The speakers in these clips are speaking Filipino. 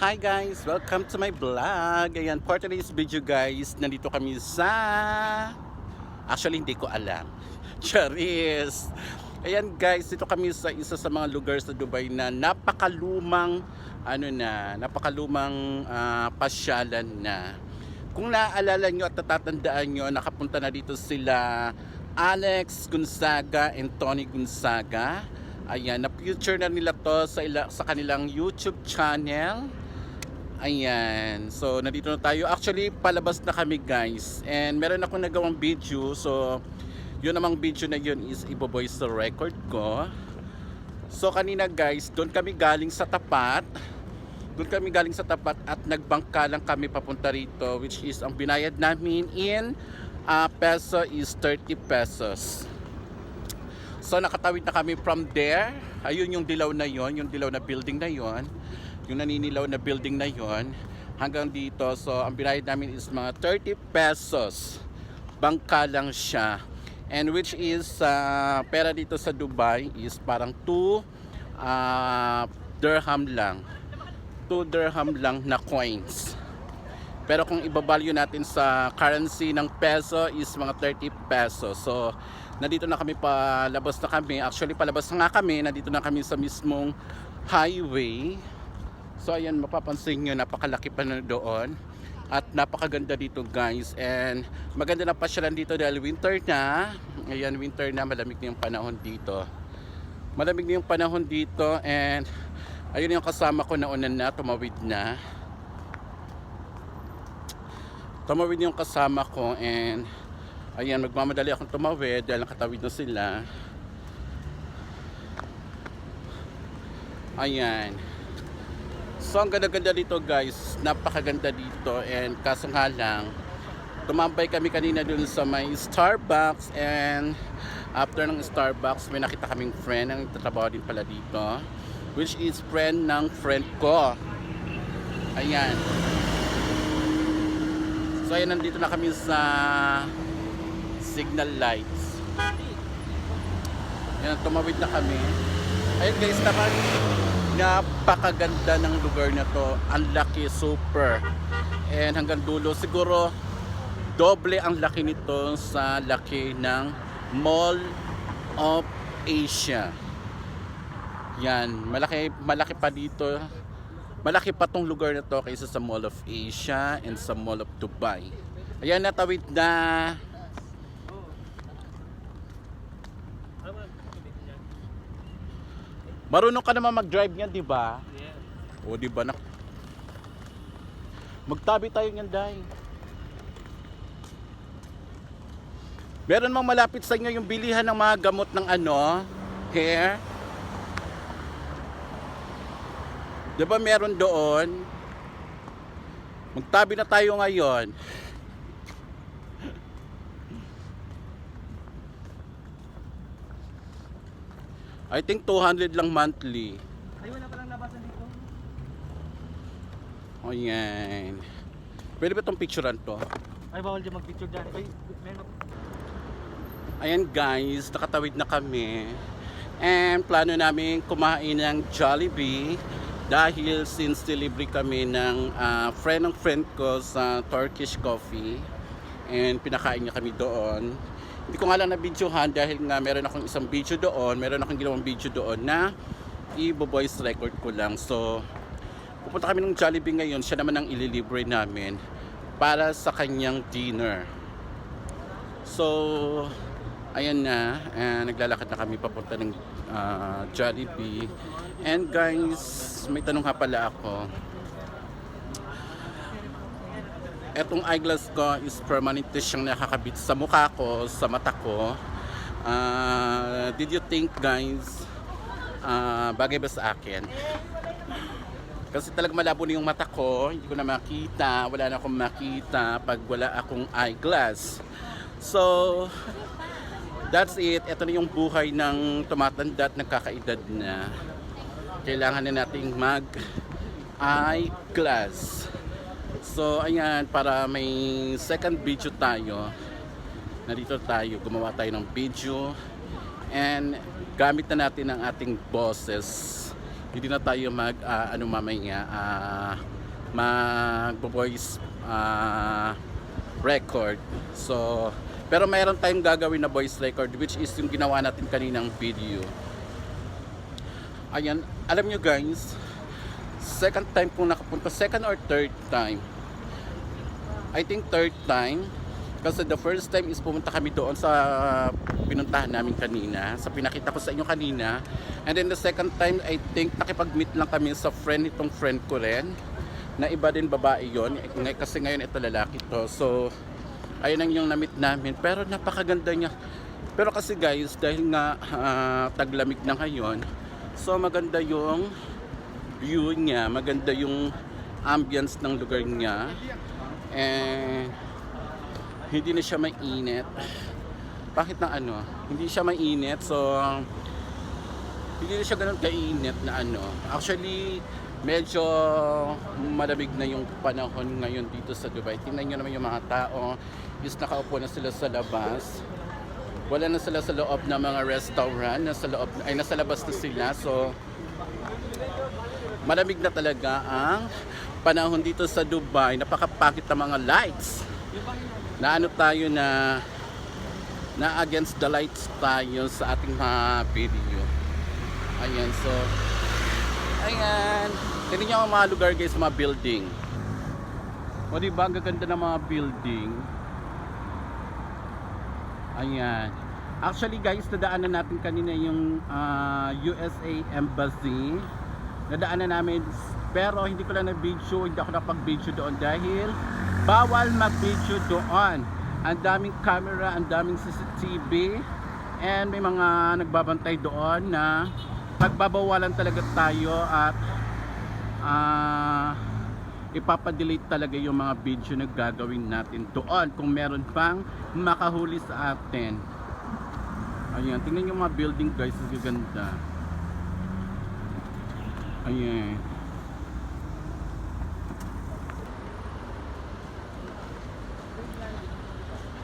Hi guys! Welcome to my vlog! Ayan, for today's video guys, nandito kami sa... Actually, hindi ko alam. Charis! Ayan guys, dito kami sa isa sa mga lugar sa Dubai na napakalumang ano na, napakalumang ah, pasyalan na. Kung naaalala nyo at natatandaan nyo, nakapunta na dito sila Alex Gonzaga and Tony Gonzaga. Ayan, na-future na nila to sa, ila, sa kanilang YouTube channel. Ayan. So, nandito na tayo. Actually, palabas na kami guys. And meron akong nagawang video. So, yun namang video na yun is ibo-voice the record ko. So, kanina guys, doon kami galing sa tapat. Doon kami galing sa tapat at nagbangka lang kami papunta rito. Which is, ang binayad namin in uh, peso is 30 pesos. So nakatawid na kami from there. Ayun yung dilaw na yon, yung dilaw na building na yon, yung naninilaw na building na yon hanggang dito. So ang binayad namin is mga 30 pesos. Bangka lang siya. And which is uh, pera dito sa Dubai is parang 2 uh, dirham lang. 2 dirham lang na coins. Pero kung ibabalyo natin sa currency ng peso is mga 30 pesos. So, nandito na kami palabas na kami. Actually, palabas na nga kami. Nandito na kami sa mismong highway. So, ayan, mapapansin nyo, napakalaki pa na doon. At napakaganda dito guys. And maganda na pasyalan dito dahil winter na. Ayan, winter na. Malamig na yung panahon dito. Malamig na yung panahon dito. And ayun yung kasama ko na unan na. Tumawid na. tumawid yung kasama ko and ayan magmamadali akong tumawid dahil nakatawid na sila ayan so ang ganda-ganda dito guys. Napakaganda dito. And kaso nga lang tumambay kami kanina dun sa may Starbucks. And after ng Starbucks may nakita kaming friend ang tatrabaho din pala dito which is friend ng friend ko. Ayan. So ayun, nandito na kami sa signal lights. Yan, tumawid na kami. Ayun guys, naman napakaganda ng lugar na to. Ang laki, super. And hanggang dulo, siguro doble ang laki nito sa laki ng Mall of Asia. Yan, malaki malaki pa dito malaki pa tong lugar na to kaysa sa Mall of Asia and sa Mall of Dubai. Ayan, natawid na. Marunong ka naman mag-drive niyan, di ba? O, di ba? Nak- Magtabi tayo niyan, Day. Meron mang malapit sa inyo yung bilihan ng mga gamot ng ano, hair. Di ba meron doon? Magtabi na tayo ngayon. I think 200 lang monthly. Ay, wala palang labasan dito. O yan. Pwede ba itong picturean to? Ay, bawal dyan mag-picture dyan. Ay, meron. Ayan guys, nakatawid na kami. And plano namin kumain ng Jollibee dahil since delivery kami ng ah, friend ng friend ko sa Turkish Coffee and pinakain niya kami doon. Hindi ko nga lang na-videohan dahil nga meron akong isang video doon, meron akong ginawang video doon na i-voice record ko lang. So, pupunta kami ng Jollibee ngayon, siya naman ang ililibre namin para sa kanyang dinner. So, ayan na, uh, naglalakad na kami papunta ng ah, Jollibee. And guys, may tanong nga pala ako. Etong eyeglass ko is permanente siyang nakakabit sa mukha ko, sa mata ko. Ah, did you think guys, ah, bagay ba sa akin? Kasi talaga malabo na yung mata ko, hindi ko na makita, wala na akong makita pag wala akong eyeglass. So, that's it. Ito na yung buhay ng tumatanda at nagkakaedad na. Kailangan na nating mag eyeglass. So, ayan, para may second video tayo. Nandito tayo, gumawa tayo ng video. And gamit na natin ang ating bosses hindi na tayo mag ah, ano mamaya ah, mag voice ah, record. So, pero mayroon tayong gagawin na voice record which is yung ginawa natin kaninang video. Ayan, alam nyo guys, second time po nakapunta, second or third time. I think third time. Kasi the first time is pumunta kami doon sa pinuntahan namin kanina, sa pinakita ko sa inyo kanina. And then the second time, I think nakipag-meet lang kami sa friend itong friend ko rin. Na iba din babae yon Kasi ngayon ito lalaki to. So, ayun ang yung na-meet namin. Pero napakaganda niya. Pero kasi guys, dahil nga ah, taglamig na ngayon, so maganda yung view niya, maganda yung ambience ng lugar niya. And hindi na siya mainit. Bakit na ano? Hindi siya mainit. So, hindi na siya ganun kainit na ano. Actually, medyo malamig na yung panahon ngayon dito sa Dubai. Tingnan nyo naman yung mga tao. Is nakaupo na sila sa labas. Wala na sila sa loob ng mga restaurant. Nasa loob, ay nasa labas na sila. So, malamig na talaga ang panahon dito sa Dubai. Napakapakit ng mga lights. Na ano tayo na na against the lights tayo sa ating mga video. Ayan, so ayan. Tingnan niyo ang mga lugar guys, mga building. O di ba ang gaganda ng mga building? Ayan. Actually guys, nadaanan natin kanina yung ah, USA Embassy. Nadaanan namin pero hindi ko lang na-video, hindi ako napag-video doon dahil bawal mag-video doon. Ang daming camera, ang daming CCTV and may mga nagbabantay doon na pagbabawalan talaga tayo at ah ipapadelete talaga yung mga video na gagawin natin doon kung meron pang makahuli sa atin. Ayan, tingnan yung mga building guys, ang gaganda. Ayan.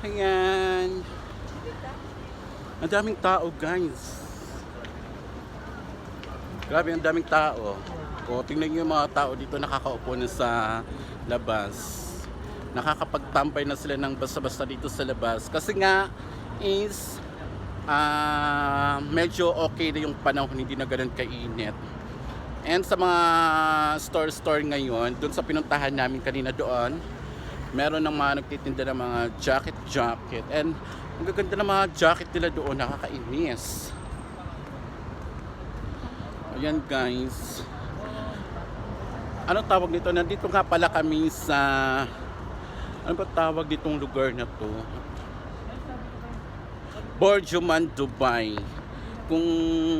Ayan. Ang daming tao guys. Grabe, ang daming tao. O, tingnan nyo yung mga tao dito nakakaupo na sa labas. Nakakapagtampay na sila ng basta-basta dito sa labas. Kasi nga, is ah medyo okay na yung panahon, hindi na ganun kainit. And sa mga store-store ngayon, dun sa pinuntahan namin kanina doon, meron ng mga nagtitinda ng mga jacket-jacket. And ang gaganda ng mga jacket nila doon, nakakainis. Ayan guys. Anong tawag nito? Nandito nga pala kami sa... Ano ba tawag ditong lugar na to? Borjuman, Dubai. Kung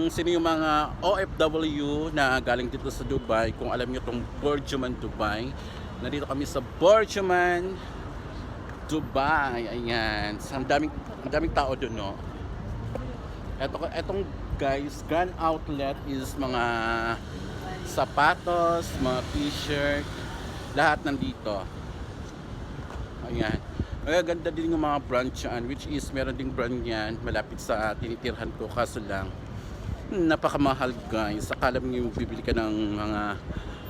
sino yung mga OFW na galing dito sa Dubai, kung alam nyo itong Borjuman, Dubai, nandito kami sa Borjuman, Dubai. Ayan. Ang daming, daming tao doon, no? Eto, etong guys, gun outlet is mga sapatos, mga t-shirt, lahat nandito. Ayan. Magaganda din yung mga branch yan, which is meron ding brand yan, malapit sa tinitirhan ko, kaso lang, hmm, napakamahal guys. Akala mo yung bibili ka ng mga,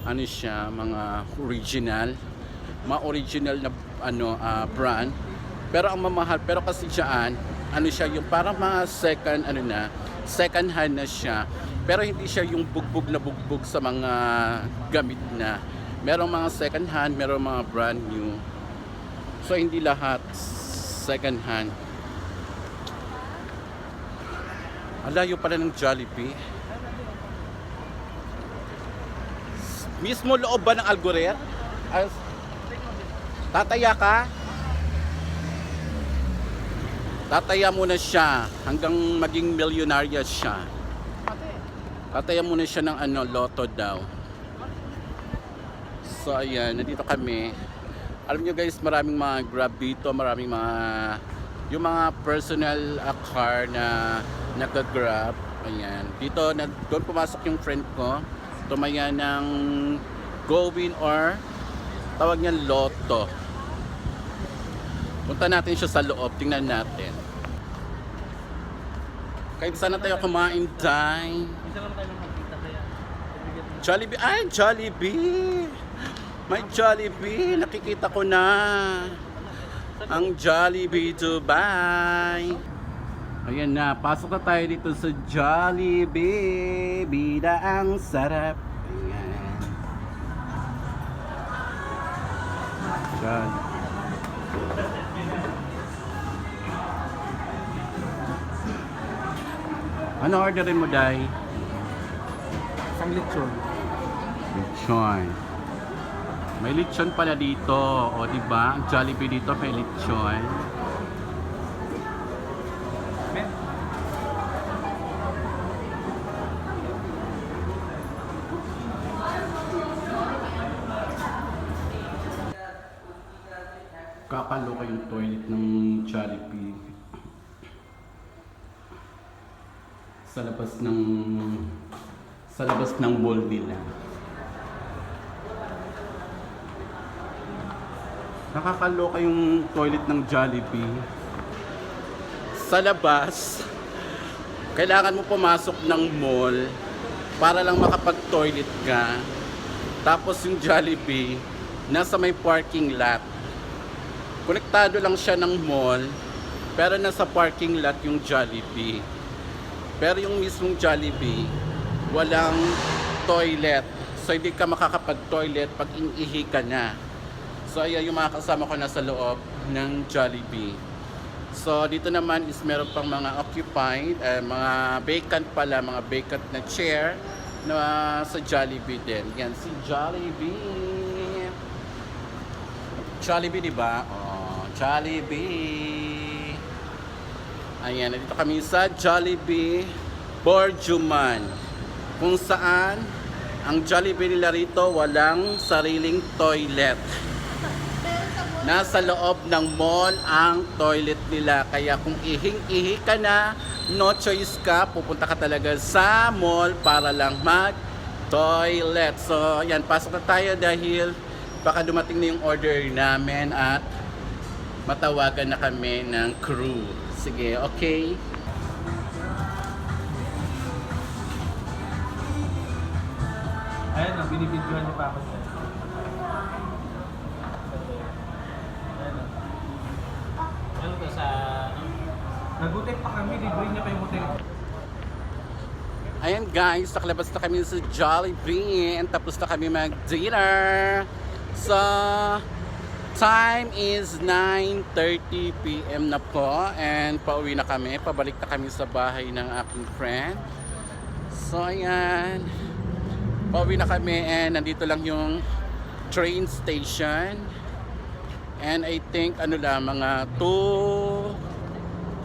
ano siya, mga original, mga original na ano ah, brand. Pero ang mamahal, pero kasi dyan, ano siya, yung parang mga second, ano na, second hand na siya. Pero hindi siya yung bugbog na bugbog sa mga gamit na. Merong mga second hand, merong mga brand new. So hindi lahat second hand. Alayo pala ng Jollibee. Mismo loob ba ng Algoret? As, tataya ka? Tataya muna siya hanggang maging milyonarya siya. Tataya muna siya ng ano, loto daw. So ayan, nandito kami. Alam nyo guys, maraming mga grab dito, maraming mga yung mga personal uh, car na nag-grab. Ayan. Dito, na, doon pumasok yung friend ko. Tumaya ng Gowin or tawag niya Lotto. Punta natin siya sa loob, tingnan natin. Kahit sana tayo kumain, Day. Minsan lang tayo magkita kaya. Jollibee. Ay, Jollibee. May Jollibee. Nakikita ko na. Ang Jollibee Dubai. Ayan na, pasok na tayo dito sa Jollibee. Bida ang sarap. Ayan. Jollibee. Ano orderin mo, Day? Isang lechon. Lechon. May lechon pala dito. O, di ba? Ang Jollibee dito may lechon. Kakaloka yung toilet ng Jollibee. Sa labas ng sa labas ng mall nila. Nakakaloka yung toilet ng Jollibee. Sa labas, kailangan mo pumasok ng mall para lang makapag-toilet ka. Tapos yung Jollibee, nasa may parking lot. Konektado lang siya ng mall, pero nasa parking lot yung Jollibee. Pero yung mismong Jollibee, walang toilet. So hindi ka makakapag-toilet pag inihi ka na. So ayan yung mga kasama ko nasa loob ng Jollibee. So dito naman is meron pang mga occupied, eh, mga vacant pala, mga vacant na chair na sa Jollibee din. Yan si Jollibee. Jollibee, di ba? Oh, Jollibee. Ayan, nandito kami sa Jollibee Borjuman. Kung saan ang Jollibee nila rito walang sariling toilet. Nasa loob ng mall ang toilet nila. Kaya kung ihing-ihi ka na, no choice ka, pupunta ka talaga sa mall para lang mag-toilet. So, yan, pasok na tayo dahil baka dumating na yung order namin at matawagan na kami ng crew. Sige, okay? Ayan o, binibidyohan niyo pa ako dyan. Ayan o. Ano to sa... Nag-hotel pa kami, libre niya pa yung hotel. Ayan guys, nakalabas na kami sa Jollibee and tapos na kami mag-dinner. So, time is 9.30 p.m. na po and pauwi na kami. Pabalik na kami sa bahay ng aking friend. So, ayan. Pauwi na kami and nandito lang yung train station. And I think ano lang, mga 2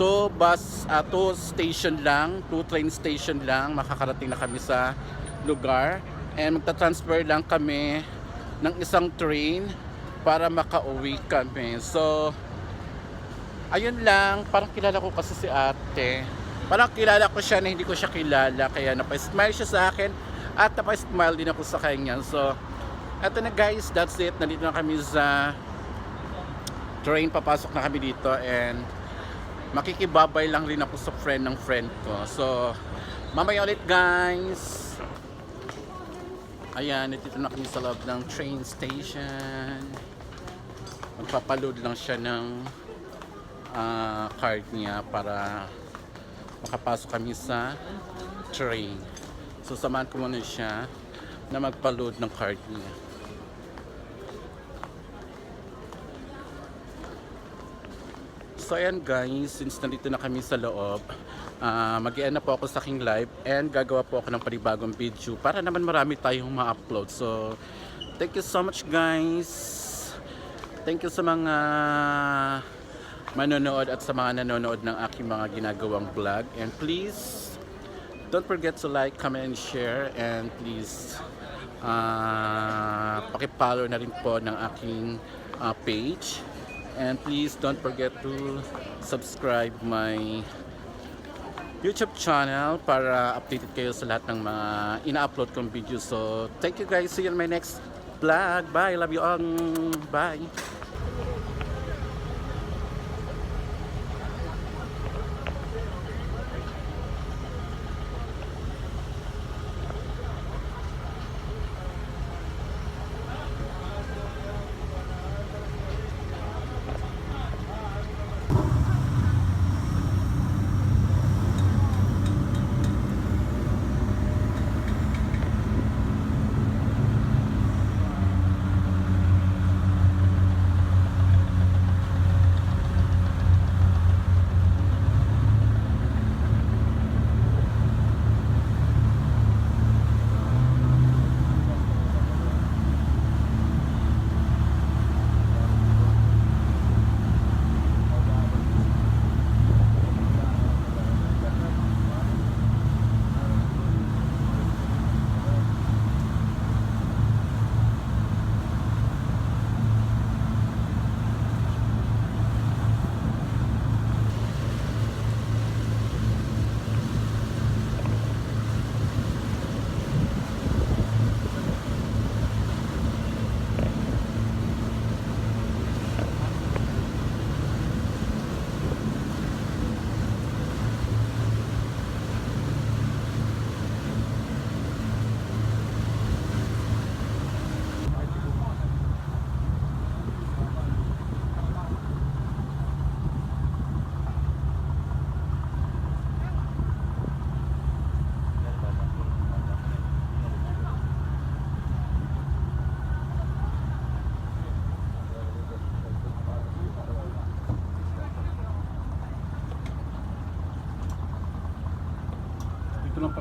two bus, uh, two station lang, two train station lang, makakarating na kami sa lugar. And magta-transfer lang kami ng isang train para makauwi kami. So, ayun lang, parang kilala ko kasi si ate. Parang kilala ko siya na hindi ko siya kilala, kaya napa-smile siya sa akin at napa-smile din ako sa kanya. So, eto na guys, that's it. Nandito na kami sa train, papasok na kami dito and makikibabay lang rin ako sa friend ng friend ko. So, mamaya ulit guys. Ayan, dito na kami sa loob ng train station. Magpapaload lang siya ng ah, card niya para makapasok kami sa train. So, samahan ko muna siya na magpa-load ng card niya. So ayan guys, since nandito na kami sa loob, uh, mag na po ako sa aking live and gagawa po ako ng panibagong video para naman marami tayong ma-upload. So, thank you so much guys. Thank you sa mga manonood at sa mga nanonood ng aking mga ginagawang vlog. And please, don't forget to like, comment, and share. And please, uh, pakipollow na rin po ng aking uh, page. And please don't forget to subscribe my YouTube channel para updated kayo sa lahat ng mga ina-upload kong videos. So, thank you guys. See you in my next vlog. Bye. Love you all. Bye.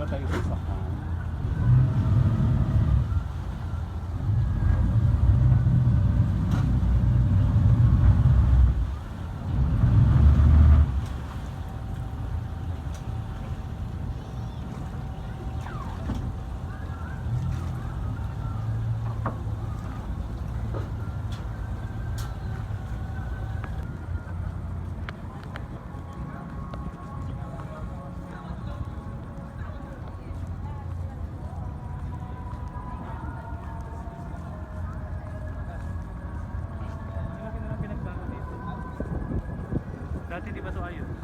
para estar aí. Dati di ba to ayos?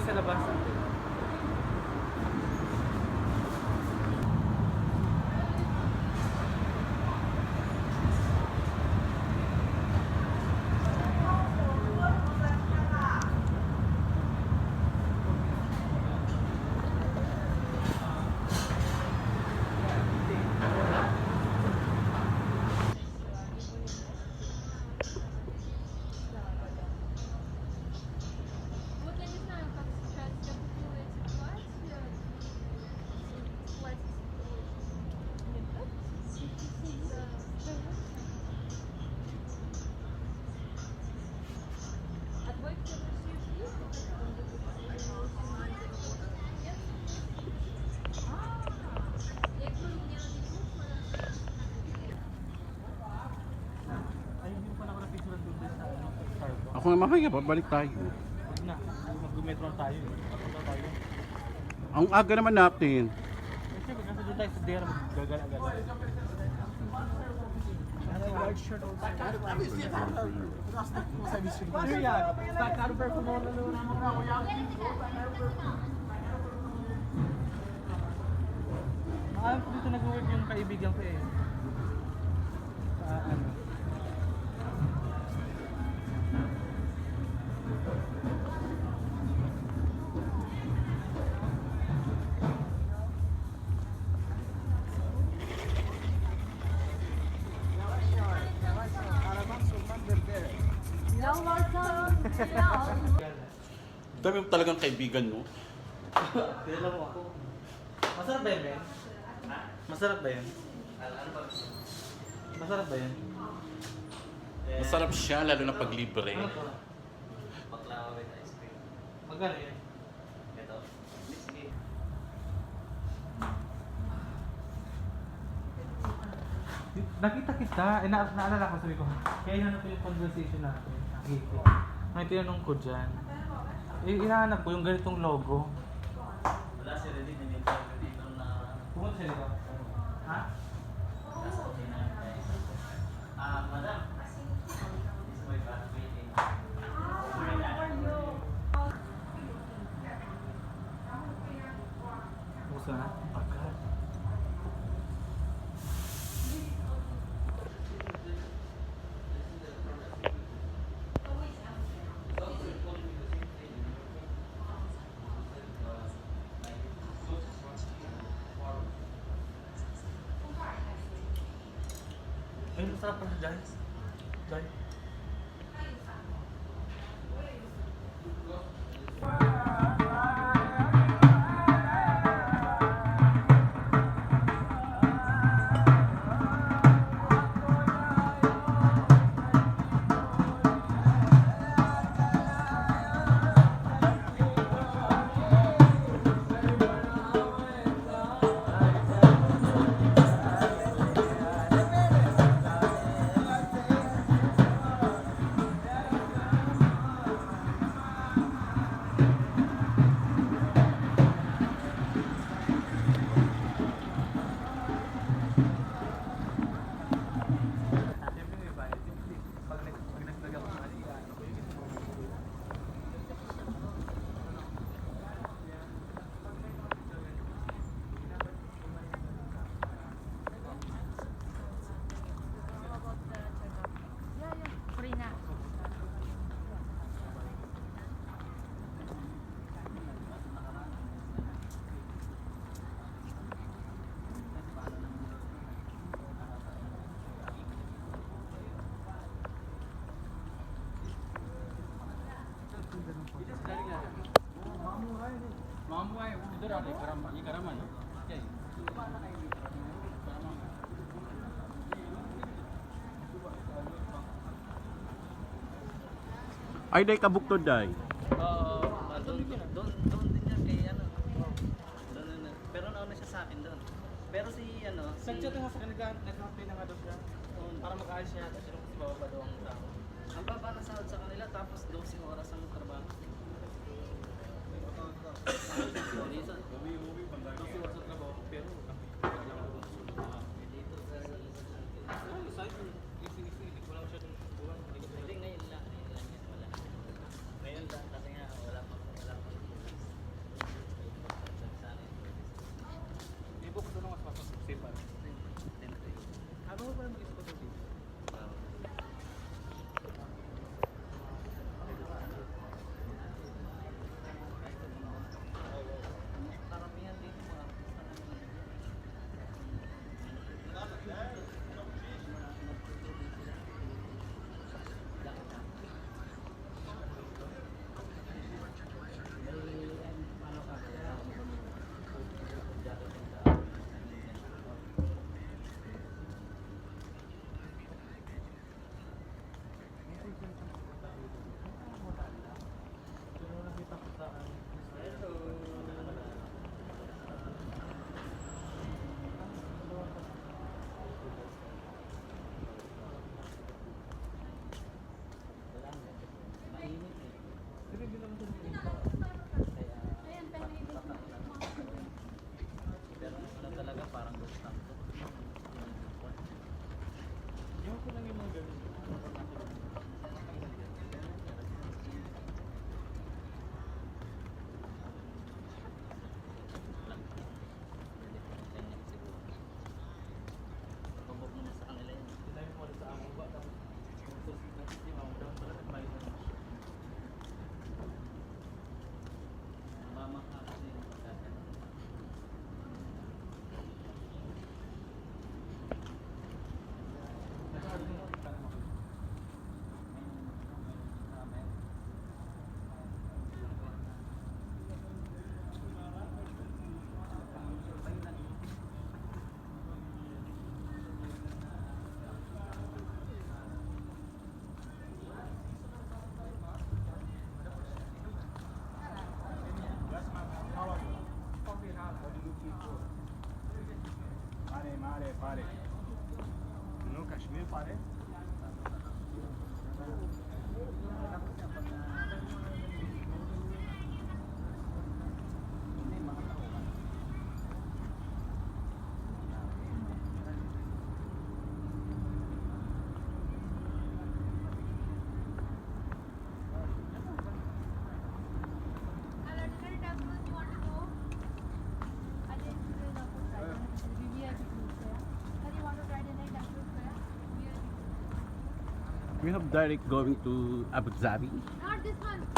se la pasan. ako nga mamaya, babalik tayo. Mag-metro tayo. Ang aga naman natin. Eh, siyempre, kasi doon tayo sa dera, magagala-gala. Alam ko dito nag-work yung kaibigan ko eh. Mo talagang kaibigan, no? Kilala mo ako. Masarap ba yan, Ben? Masarap ba yan? Masarap ba yan? Masarap siya, lalo na pag libre. Ano to? Baklava with ice cream. Magkano yan? Ito. Whiskey. Nakita kita, eh, na naalala ko, sabi ko, kaya hinanap ko yung conversation natin. Nakita. May tinanong ko dyan. Hinahanap ko yung ganitong logo. Wala si Reddy, nandito dito na Pumunta siya dito. Ha? Ah, madam. Ay, masarap pala dyan. Dyan. Ay, day kabuktod, day. Oo, ah, doon, doon, doon din yan kay ano. Doon, doon, doon. Pero nauna siya sa akin doon. Pero si ano, si... Nga sa kanila, nag-happy na nga daw siya. Para mag-ayos siya yata siya kasi bababa daw ang tao. Ang baba na sa kanila tapos 12 oras ang trabaho. Dito, 12 oras sa trabaho, pero dito we have direct going to Abu Dhabi. Not this one.